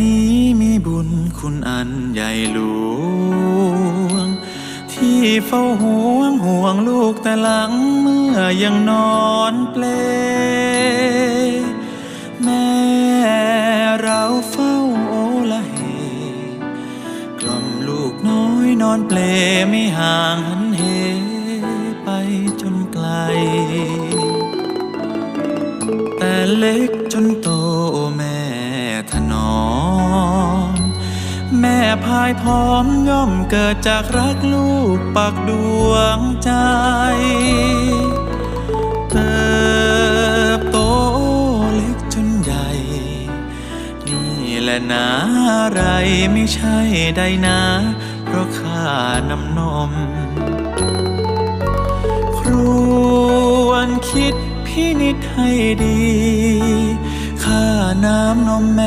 นี้มีบุญคุณอันใหญ่หลวง ที่เฝ้าห่วงห่วงลูกแต่หลังเมื่อยังนอนเปล แม่เราเฝ้าโอละเหกล่อมลูกน้อยนอนเปลไม่ห่างหันเหไปจนไกล แต่เล็กจนโตแม่ถนอม พายพร้อมย่อมเกิดจากรักลูกปักดวงใจ เติบโตเล็กจนใหญ่ นี่แหละนะอะไรไม่ใช่ได้นะ เพราะข้านำนม ครวนคิดพินิจให้ดี ค่าน้ำนมแม่